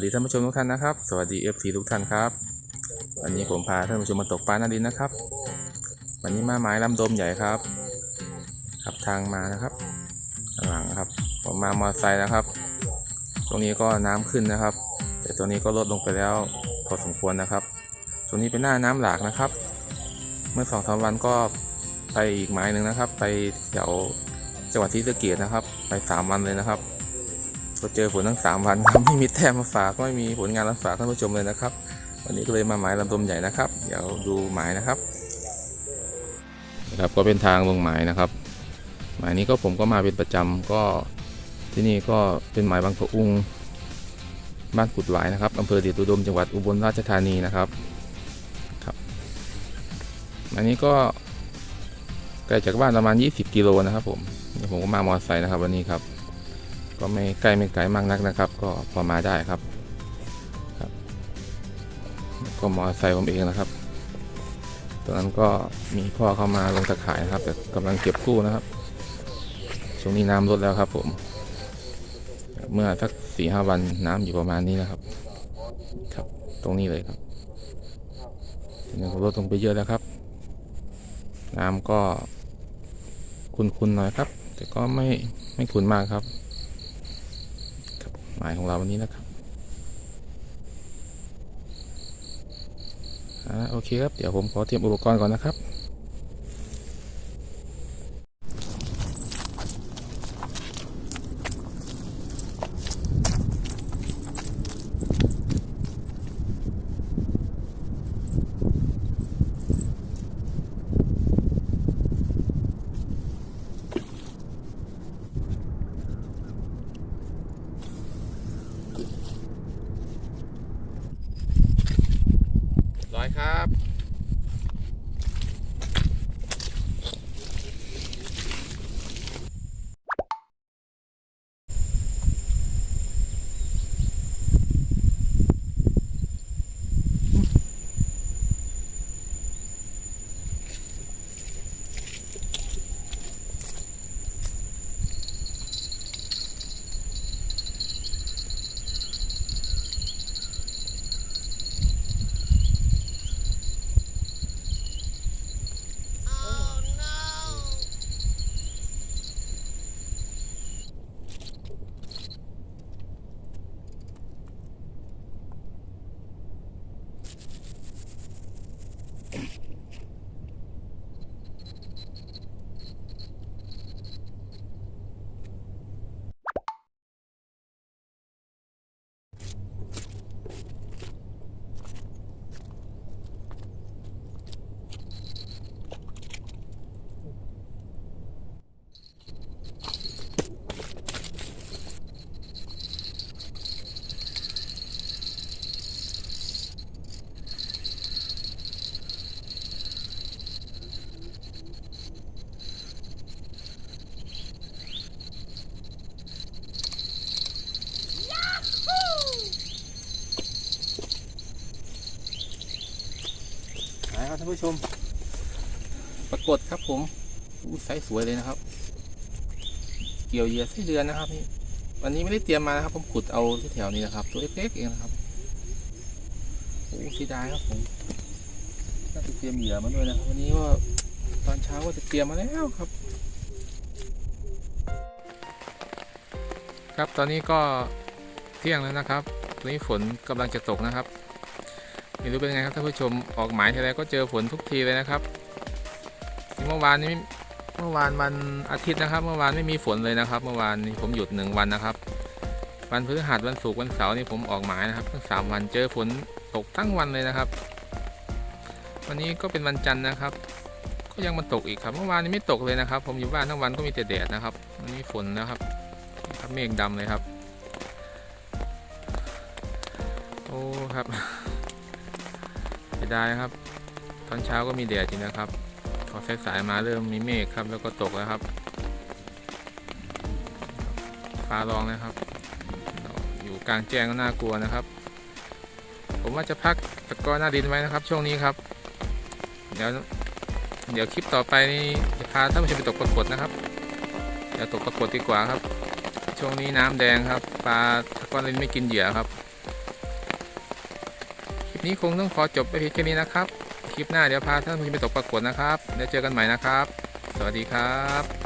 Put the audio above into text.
วัสดีท่านผู้ชมทุกท่านนะครับ สวัสดี FC ทุกท่านครับ วันนี้ผมพาท่านผู้ชมมาตกปลาหน้าดินนะครับ วันนี้มาหมายลำดมใหญ่ครับ ขับทางมานะครับข้างหลังครับ ผมมามอเตอร์ไซค์นะครับ ตรงนี้ก็น้ำขึ้นนะครับ แต่ตัวนี้ก็ลดลงไปแล้วพอสมควรนะครับ ตรงนี้เป็นหน้าน้ำหลากนะครับ เมื่อสองสามวันก็ไปอีกหมายหนึ่งนะครับ ไปแถวจังหวัดศรีสะเกษนะครับ ไปสามวันเลยนะครับ ก็เจอฝนทั้งสามวันครับไม่มีแต้มมาฝากไม่มีผลงานมาฝากท่านผู้ชมเลยนะครับ วันนี้ก็เลยมาหมายลำดมใหญ่นะครับ เดี๋ยวดูหมายนะครับนะครับก็เป็นทางลงหมายนะครับ หมายนี้ก็ผมก็มาเป็นประจำก็ที่นี่ก็เป็นหมายบางปะอุงบ้านกุดหวายนะครับอำเภอเดชอุดมจังหวัดอุบลราชธานีนะครับครับหมายนี้ก็ไกลจากบ้านประมาณ 20 กิโลนะครับผมผมก็มามอเตอร์ไซค์นะครับวันนี้ครับ ก็ไม่ใกล้ไม่ไกลมากนักนะครับ ก็พอมาได้ครับครับก็มอไซค์ผมเองนะครับตอนนั้นก็มีพ่อเข้ามาลงตะข่ายนะครับ แต่กำลังเก็บกู้นะครับช่วงนี้น้ำลดแล้วครับผม เมื่อสักสี่ห้าวันน้ำอยู่ประมาณนี้นะครับ ครับตรงนี้เลยครับนี้ก็ลดลงไปเยอะแล้วครับ น้ำก็คุนๆหน่อยครับ แต่ก็ไม่ไม่ขุนมากครับ หมายของเราวันนี้นะครับอโอเคครับ เดี๋ยวผมขอเตรียมอุปกรณ์ก่อนนะครับ ครับ นะ ครับท่านผู้ชม ปรากฏครับผมอู้ไซส์สวยเลยนะครับ เกี่ยวเหยื่อไส้เดือนนะครับนี่วันนี้ไม่ได้เตรียมมานะครับ ผมขุดเอาที่แถวนี้นะครับ ตัวเล็กๆเองนะครับโอ้เสียดายครับผมน่าจะเตรียมเหยื่อมาด้วยนะครับวันนี้ก็ตอนเช้าก็จะเตรียมมาแล้วครับ ครับตอนนี้ก็เที่ยงแล้วนะครับตอนนี้ฝนกำลังจะตกนะครับ ไม่รู้เป็นไงครับท่านผู้ชมออกหมายทีไรก็เจอฝนทุกทีเลยนะครับ เมื่อวานนี้เมื่อวานวันอาทิตย์นะครับ เมื่อวานไม่มีฝนเลยนะครับ เมื่อวานนี้ผมหยุดหนึ่งวันนะครับ วันพฤหัสวันศุกร์วันเสาร์นี่ผมออกหมายนะครับทั้งสามวันเจอฝนตกทั้งวันเลยนะครับ วันนี้ก็เป็นวันจันทร์นะครับ ก็ยังมาตกอีกครับ เมื่อวานนี้ไม่ตกเลยนะครับ ผมอยู่บ้านทั้งวันก็มีแต่แดดนะครับวันนี้ฝนนะครับครับเมฆดำเลยครับ โอ้ครับ สียดายครับ ตอนเช้าก็มีแดดจริงนะครับ พอสายๆมาเริ่มมีเมฆครับ แล้วก็ตกแล้วครับ ฟ้าร้องนะครับ อยู่กลางแจ้งก็น่ากลัวนะครับ ผมว่าจะพักตะกร้อหน้าดินไว้นะครับ ช่วงนี้ครับ เดี๋ยวเดี๋ยวคลิปต่อไปนี่จะพาท่านผู้ชมไปตกปรากฏนะครับเดี๋ยวตกปรากฏดีกว่าครับ ช่วงนี้น้ำแดงครับ ปลาตะกร้อดินไม่กินเหยื่อครับ นี้คงต้องขอจบไปเพียงแค่นี้นะครับ คลิปหน้าเดี๋ยวพาท่านผู้ชมไปตกปรากฏนะครับ แล้วเจอกันใหม่นะครับ สวัสดีครับ